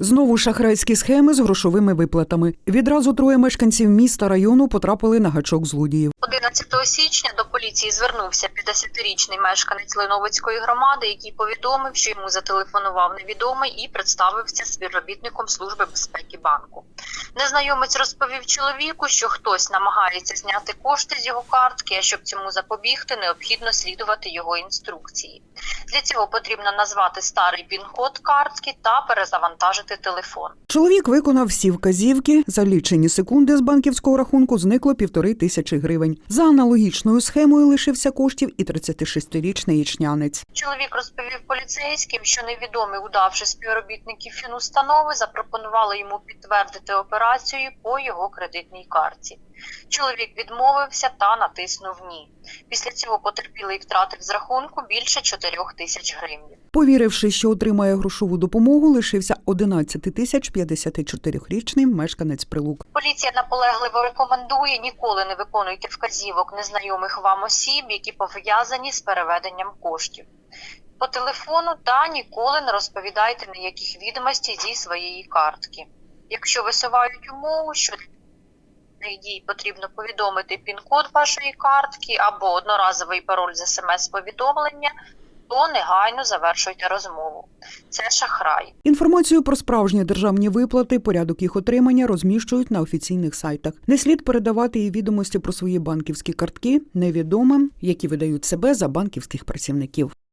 Знову шахрайські схеми з грошовими виплатами. Відразу троє мешканців міста району потрапили на гачок злодіїв. 11 січня до поліції звернувся 50-річний мешканець Леновицької громади, який повідомив, що йому зателефонував невідомий і представився співробітником служби безпеки банку. Незнайомець розповів чоловіку, що хтось намагається зняти кошти з його картки, а щоб цьому запобігти, необхідно слідувати його інструкції. Для цього потрібно назвати старий пін-код картки та перезавантажити телефон. Чоловік виконав всі вказівки. За лічені секунди з банківського рахунку зникло півтори тисячі гривень. За аналогічною схемою лишився коштів і 36-річний ячнянець. Чоловік розповів поліцейським, що невідомі удавши співробітників фінустанови запропонували йому підтвердити операцію по його кредитній картці. Чоловік відмовився та натиснув ні. Після цього потерпілий втратив з рахунку більше 4 тисяч гривень. Повіривши, що отримає грошову допомогу, лишився 11 тисяч 54-річний мешканець прилук. Поліція наполегливо рекомендує ніколи не виконуйте вказівок незнайомих вам осіб, які пов'язані з переведенням коштів. По телефону та ніколи не розповідайте ніяких відомостей зі своєї картки. Якщо висувають умову, що дій потрібно повідомити пін-код вашої картки або одноразовий пароль з смс-повідомлення, то негайно завершуйте розмову. Це шахрай. Інформацію про справжні державні виплати, порядок їх отримання розміщують на офіційних сайтах. Не слід передавати і відомості про свої банківські картки невідомим, які видають себе за банківських працівників.